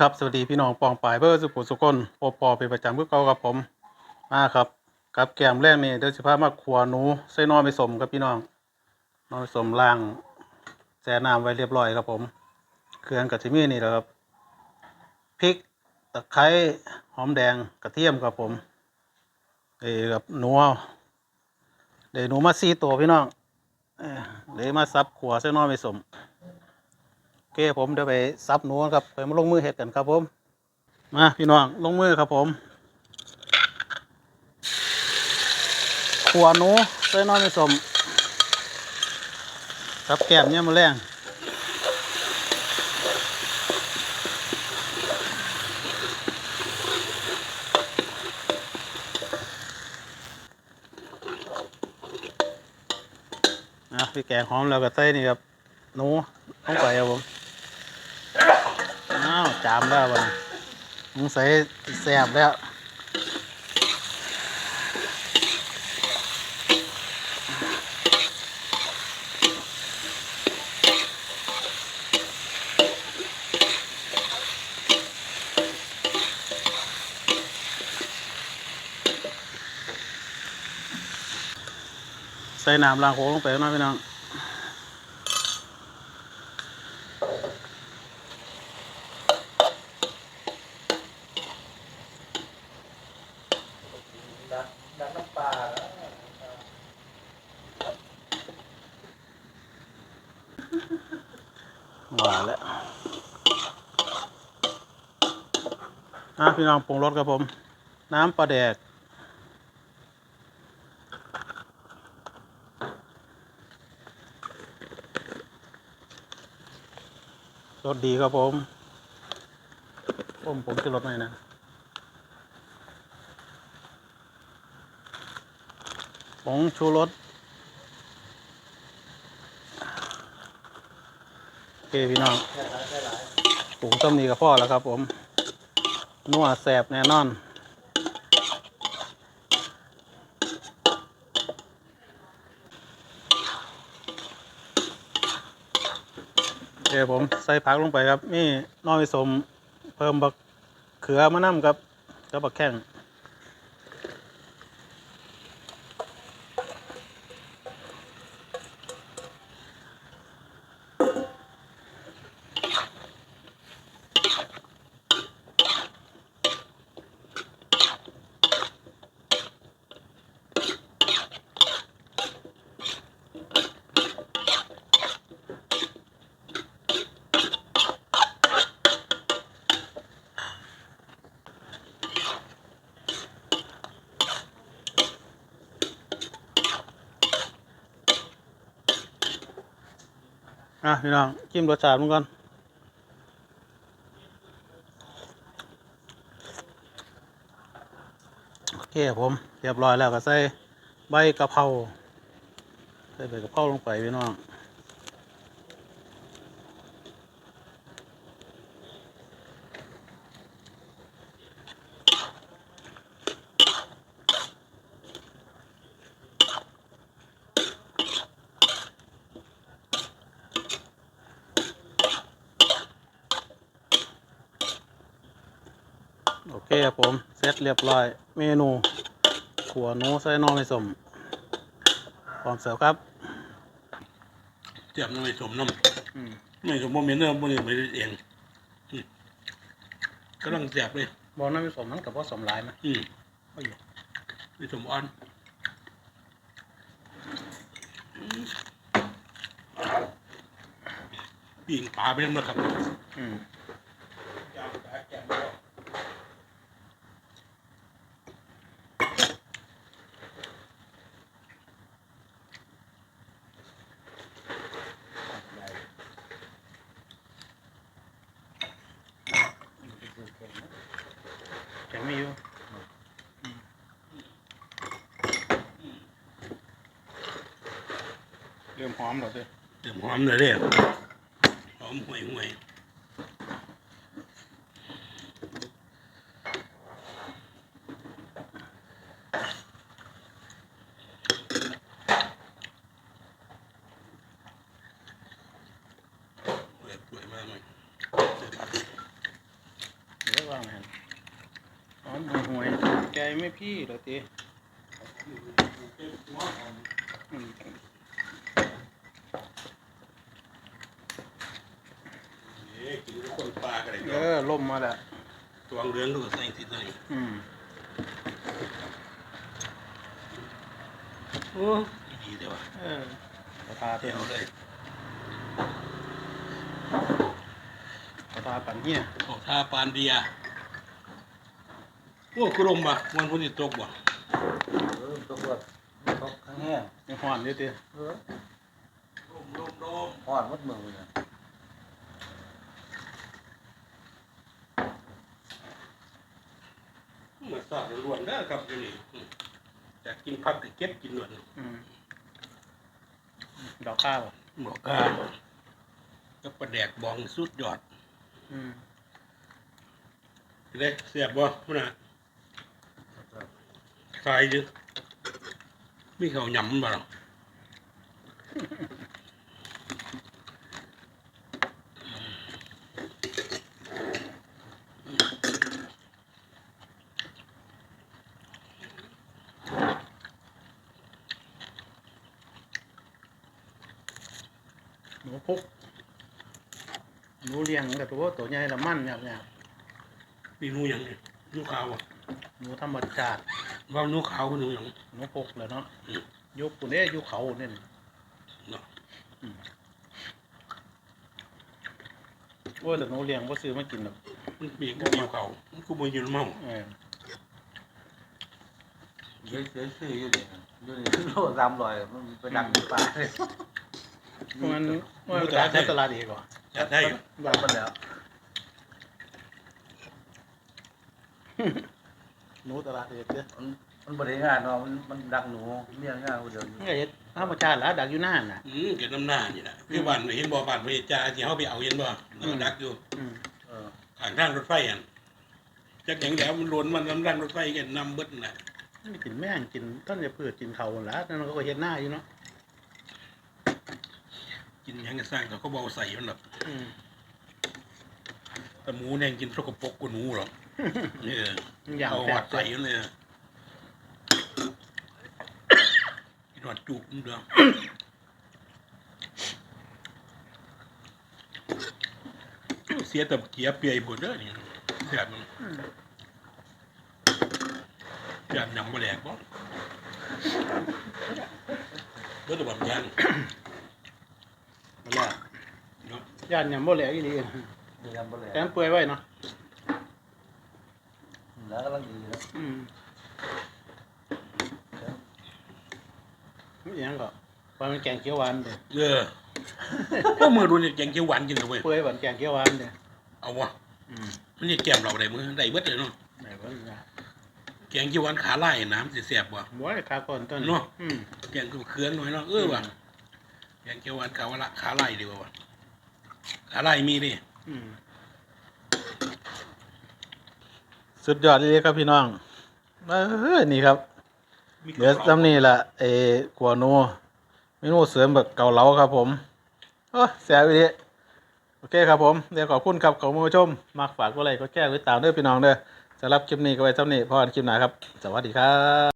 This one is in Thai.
ีครับสวัสดีพี่น้องปองปายเบอร์สุขุสุกนโอปอเป็นประจำเพื่อเก่ากับผมมาครับกับแกมแรกนี่เดี๋ยวสิพามาขัวหนูใส่นอไปสมครับพี่น้องนอไปสมล่างแช่น้ำไว้เรียบร้อยครับผม เครื่องกับจิมี่นี่แหละครับพริกตะไคร้หอมแดงกระเทียมครับผมเอ้กับหนูเดี๋ยวหนูมาซีตัวพี่น้องเดี๋ยวมาซับขัวใส่นอไปสม ผมเดี๋ยวไปซับหนูครับไปมาลงมือเห็ดกันครับผม มาพี่น้องลงมือครับผมขัวหนูใส่น้อยไม่สมกับแก้มเนี่ยมาแรงนะพี่แกงหอมแล้วก็ใส่นี่ครับหนูลงไปครับผม จามแล้ววันสงใสัยแสบแล้วใส่น้ำล้างโค้งลงไปน่อยพี่น้อง ดันดันน้ำปลาแล้ว ว่าแล้ว อะพี่น้องปรุงรสครับผม น้ำปลาแดก รสดีครับผมผมผมจะรสหน่อยนะผงชูรสโอเคพี่น้องแค่ไหนแค่ไหนปรุงต้มนี้กับพ่อแล้วครับผม นัวแสบแน่นอน เดี๋ยวผมใส่ผักลงไปครับ นี่น้อยสมเพิ่มบักเขือมะน้ำกับกับบักแข้ง อะพี่น้องจิ้มรสชาติมันก่อนโอเคผมเรียบร้อยแล้วก็ใส่ใบกะเพราใส่ใบกะเพราลงไปพี่น้อง โอเคครับผม เสร็จเรียบร้อย เมนูขัวหนูใส่หนอไม่สมพร้อมเสิร์ฟครับเจียมน้ำไม่สมน้อืมำไม่สมบ่มีเนื้อบ่นี่ไม่ได้เองอืมกำลังเสียบเลยบอกน้ำไม่สมมันกับว่าสมหลายไหมอืมเอาอยู่ไม่สมอ่อนอืมปิ่งปลาไปแล้วนะครับ อืมแข็งไม่อยู่เริ่มหอมแล้วสิเติมหอมเลยเด้อหอมห่วยห่วยห่วยห่วยมากเลยว่างหันหอมห่วยๆใจไม่พี่เหรอตีอืม เอ๊ะกินกับ คนปลากันเลยเออล่มมาแล้วตัวเหลืองก็ใส่สิใส่อืมโอ้ดีเดี๋ยวะเออขอทาเที่ยวเลยขอทาปั่นเหี้ยออกท่าปานเดียโอ้คือลมบ่วันพุ่นสิตกบ่เออตำรวจตกข้างแห้งยังห่อนอยู่ตีเออลมลมลมหอดมัดมือเลย มาสาดล้วนๆนะครับอยู่นี่อืมอยากกินผักก็เก็บกินล้วนอืมดอกข้าวบอกกาก็ประแดกบองสุดยอดอืมเลยเสียบบ่พุ่นน่ะใครดึมีเขาวหยำบ่หรอ นูพุกหนูเลี้ยงแต่ตัวตัวใหญ่ละมันเนี่ยเนี่ยมีหนูหยังนี่หนูขาวบ่หนูธรรมชาติว่าหนูขาวคือหนูหยังหนูพุกเลยเนาะอืมยุคปุ่นเนี้ยยุคเขาเนี่ยเนาะโอ้ยแต่หนูเลี้ยงก็ซื้อมากินหรอกมันมีก็มีเขามันก็บ่ยืนเมาเออเยอะเยอะซื้ออยู่นี่อยู่นี่โลสามร้อยมันไปดักในป่าเลย เพราะมันมันขายในตลาดเองเหรอจัดได้อยู่ดักมันแล้วหนูตลาดเองเด้อมันมันบริงานเนาะมันมันดักหนูเลี้ยงงานคนเดียวอยู่นี่ก็เฮ็ดธรรมชาติแล้วดักอยู่หน้าน่ะอืมเกิดน้ำหน้านี่ล่ะคือบ้านเห็นบ่บ้านพระเจ้าที่เฮาไปเอาเห็นบ่แล้วก็ดักอยู่อืมเออข้างทางรถไฟอั่นจักหยังแล้วมันหล่นมันน้ำรังรถไฟกันนำเบิดนั่นน่ะไม่กินแม่งกินต้นจะพืชกินเขาหละนั่นเขาก็เฮ็ดหน้าอยู่เนาะกินห ยังก็สร้างแต่เขาบ่เอาใส่มันหรอกอืมแต่หมูแดงกินสกปรกกว่าหนูหรอกเอออย่างเอาแปลหักดใส่มันเลยอะกินหอดจุกมันเด้อเสียแต่เกียเปียบดเด้อนี่แซ่บมันยานยำบ่แหลกบ่เบิดแต่บ่ยันมาแล้วเนาะ ย่านยำบ่แหลกอีหลีดีทำบ่แล้วแต่มันเปื่อยไว้เนาะแล้วกำลังดีแล้วอืมนี่ยังก็ว่ามันแกงเขียวหวานเด้อเออก็มือดูเนี่ยแกงเขียวหวานกินเลยเว้ย เปื่อยหวานแกงเขียวหวานเด้อเอาวะอืมมันจะแกมเราได้มือได้เบิดเลยเนาะ ไหนว่านะแกงเขียวหวานขาไล่น้ำสิแสบว่ะบ่ให้ขาก่อนต้นเนาะ อืม แกงเครื่องหน่อยเนาะ เออว่ะแกงเขียวหวานขาละขาไล่ดีกว่าว่ะ ขาไล่มีดิอืมสุดยอดเลยครับพี่น้องเออนี่ครับมีเดี๋ยวซ้ำนี่แหละเออกัวนูเมนูเสริมแบบเกาเหลาครับผมโอ้แซ่บดีโอเคครับผมเดี๋ยวขอบคุณครับขอบคุณผู้ชมมากฝากก็ไลค์ก็แก้ไว้ตามเด้อพี่น้องเด้อสำหรับคลิปนี้ก็ไว้ซ้ำนี่พอกันคลิปหน้าครับ สวัสดีครับ